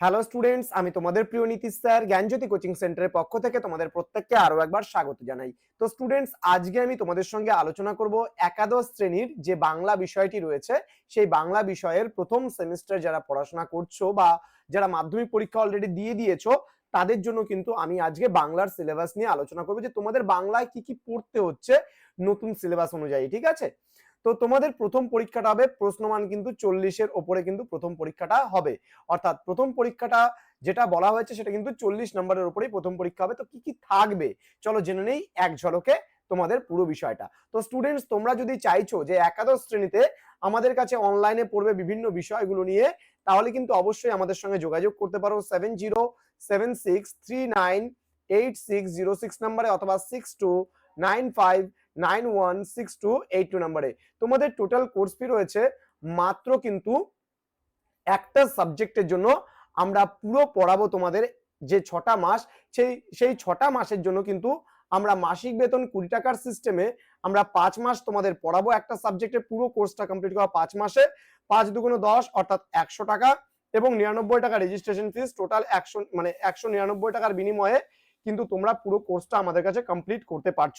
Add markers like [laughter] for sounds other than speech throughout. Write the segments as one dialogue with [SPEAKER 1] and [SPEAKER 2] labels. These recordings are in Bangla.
[SPEAKER 1] হ্যালো স্টুডেন্টস আমি তোমাদের প্রিয় নীতিশ স্যার, জ্ঞানজ্যোতি কোচিং সেন্টারের পক্ষ থেকে তোমাদের প্রত্যেককে আরও একবার স্বাগত জানাই। তো স্টুডেন্টস আজকে আমি তোমাদের সঙ্গে আলোচনা করব একাদশ শ্রেণির যে বাংলা বিষয়টি রয়েছে, সেই বাংলা বিষয়ের প্রথম সেমিস্টার যারা পড়াশোনা করছ বা যারা মাধ্যমিক পরীক্ষা অলরেডি দিয়ে দিয়েছ, তাদের জন্য কিন্তু আমি আজকে বাংলার সিলেবাস নিয়ে আলোচনা করব যে তোমাদের বাংলায় কি কি পড়তে হচ্ছে নতুন সিলেবাস অনুযায়ী, ঠিক আছে? তো তোমাদের প্রথম পরীক্ষাটা হবে প্রশ্নমান কিন্তু চল্লিশের ওপরে কিন্তু প্রথম পরীক্ষাটা হবে। অর্থাৎ প্রথম পরীক্ষাটা যেটা বলা হয়েছে সেটা কিন্তু চল্লিশ নম্বরের উপরেই প্রথম পরীক্ষা হবে। তো কি কি থাকবে? চলো জেনে নেই এক ঝলকে তোমাদের পুরো বিষয়টা। তো স্টুডেন্টস তোমরা যদি চাইছো যে একাদশ শ্রেণীতে আমাদের কাছে অনলাইনে পড়বে বিভিন্ন বিষয়গুলো নিয়ে, তাহলে কিন্তু অবশ্যই আমাদের সঙ্গে যোগাযোগ করতে পারো seven zero seven six three nine eight six zero six নাম্বারে অথবা six two nine five nine one six two eight two নাম্বারে। তোমাদের টোটাল কোর্স ফি রয়েছে, মাত্র কিন্তু একটা সাবজেক্টের জন্য আমরা পুরো পড়াবো তোমাদের যে ছটা মাস, সেই সেই ছটা মাসের জন্য কিন্তু আমরা মাসিক বেতন কুড়ি টাকার সিস্টেমে আমরা পাঁচ মাস তোমাদের পড়াবো একটা সাবজেক্টের পুরো কোর্সটা কমপ্লিট করা পাঁচ মাসে। পাঁচ দুগুণ দশ, অর্থাৎ একশো টাকা এবং নিরানব্বই টাকা রেজিস্ট্রেশন ফিস টোটাল একশো মানে একশো নিরানব্বই টাকার বিনিময়ে কিন্তু তোমরা পুরো কোর্সটা আমাদের কাছে কমপ্লিট করতে পারছ।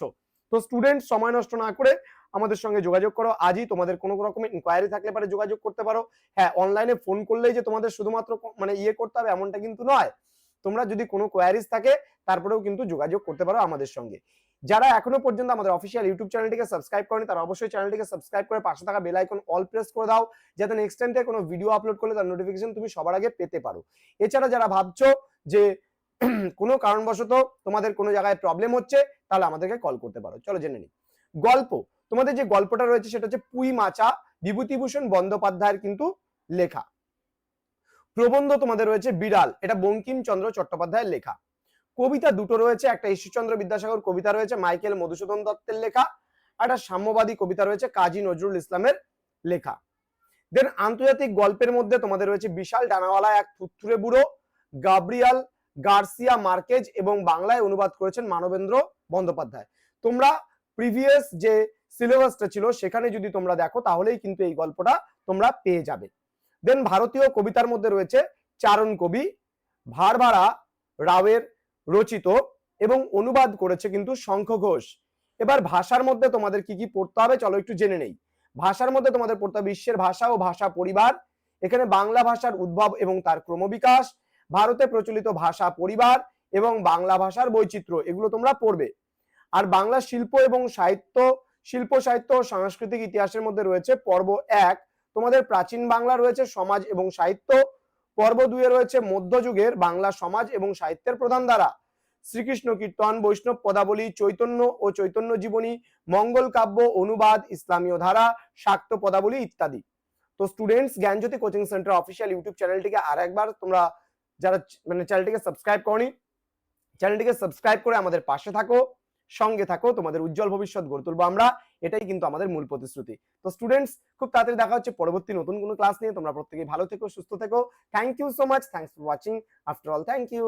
[SPEAKER 1] তো স্টুডেন্ট সময় নষ্ট না করে আমাদের সঙ্গে যোগাযোগ করো। আজই তোমাদের কোনো রকমের ইনকোয়ারি থাকলে পারে যোগাযোগ করতে পারো। হ্যাঁ অনলাইনে ফোন করলেই যে তোমাদের শুধুমাত্র মানে ইয়ে করতে হবে এমনটা কিন্তু নয়। তোমরা যদি কোনো কোয়ারিজ থাকে, তারপরেও কিন্তু যোগাযোগ করতে পারো আমাদের সঙ্গে। যারা এখনও পর্যন্ত আমাদের অফিসিয়াল ইউটিউব চ্যানেলটিকে সাবস্ক্রাইব করেনি, তারা অবশ্যই চ্যানেলটিকে সাবস্ক্রাইব করে পাশে থাকা বেল আইকন অল প্রেস করে দাও। যাতে নেক্সট টাইম থেকে কোনো ভিডিও আপলোড করলে তার নোটিফিকেশন তুমি সবার আগে পেতে পারো। এছাড়া যারা ভাবছ যে [clears throat] কোনো কারণবশত তোমাদের কোনো জায়গায় প্রবলেম হচ্ছে, তাহলে আমাদেরকে কল করতে পারো। চলো জেনে নিই। গল্প। তোমাদের যে গল্পটা রয়েছে, সেটা হচ্ছে পুই মাচা, বিভূতিভূষণ বন্দ্যোপাধ্যায়ের কিন্তু লেখা। প্রবন্ধ তোমাদের রয়েছে বিড়াল, এটা বঙ্কিমচন্দ্র চট্টোপাধ্যায়ের লেখা। কবিতা দুটো রয়েছে, একটা ঈশ্বরচন্দ্র বিদ্যাসাগর কবিতা রয়েছে, মাইকেল মধুসূদন দত্তের লেখা একটা সাম্যবাদী কবিতা রয়েছে, কাজী নজরুল ইসলামের লেখা। দেন আন্তর্জাতিক গল্পের মধ্যে তোমাদের রয়েছে বিশাল ডানাওয়ালা, এক থুথুরে বুড়ো, গাব্রিয়াল গার্সিয়া মার্কেজ এবং বাংলায় অনুবাদ করেছেন মানবেন্দ্র বন্দ্যোপাধ্যায়। তোমরা প্রিভিয়াস যে সিলেবাসটা ছিল, সেখানে যদি তোমরা দেখো, তাহলেই কিন্তু এই গল্পটা তোমরা পেয়ে যাবে। দেন ভারতীয় কবিতার মধ্যে রয়েছে চারণ কবি ভারভারা রাওয়ের রচিত এবং অনুবাদ করেছে কিন্তু শঙ্খ ঘোষ। এবার ভাষার মধ্যে তোমাদের কি কি পড়তে হবে, চলো একটু জেনে নেই। ভাষার মধ্যে তোমাদের পড়তে হবে, বিশ্বের ভাষা ও ভাষা পরিবার। এখানে বাংলা ভাষার উদ্ভব এবং তার ক্রমবিকাশ ভারতে প্রচলিত ভাষা পরিবার এবং বাংলা ভাষার বৈচিত্র্য, এগুলো তোমরা পড়বে। আর বাংলা শিল্প এবং সাহিত্য, শিল্প, সাহিত্য ও সাংস্কৃতিক ইতিহাসের মধ্যে রয়েছে পর্ব এক। তোমাদের প্রাচীন বাংলা রয়েছে সমাজ এবং সাহিত্য। পর্ব দুয়ে রয়েছে মধ্যযুগের বাংলা সমাজ এবং সাহিত্যের প্রধান ধারা। শ্রীকৃষ্ণ কীর্তন, বৈষ্ণব পদাবলী, চৈতন্য ও চৈতন্য জীবনী, মঙ্গল কাব্য, অনুবাদ, ইসলামীয় ধারা, শাক্ত পদাবলী ইত্যাদি। তো students Gyanjyoti coaching centre official YouTube চ্যানেলটিকে আর একবার তোমরা যারা মানে চ্যানেলটিকে সাবস্ক্রাইব করনি চ্যানেলটিকে সাবস্ক্রাইব করে আমাদের পাশে থাকো, সঙ্গে থাকো, তোমাদের উজ্জ্বল ভবিষ্যৎ গড়ে তুলবো আমরা। এটাই কিন্তু আমাদের মূল প্রতিশ্রুতি। তো স্টুডেন্টস খুব তাড়াতাড়ি দেখা হচ্ছে পরবর্তী নতুন কোনো ক্লাস নিয়ে। তোমরা প্রত্যেকে ভালো থেকো, সুস্থ থেকো। Thank you so much thanks for watching after all thank you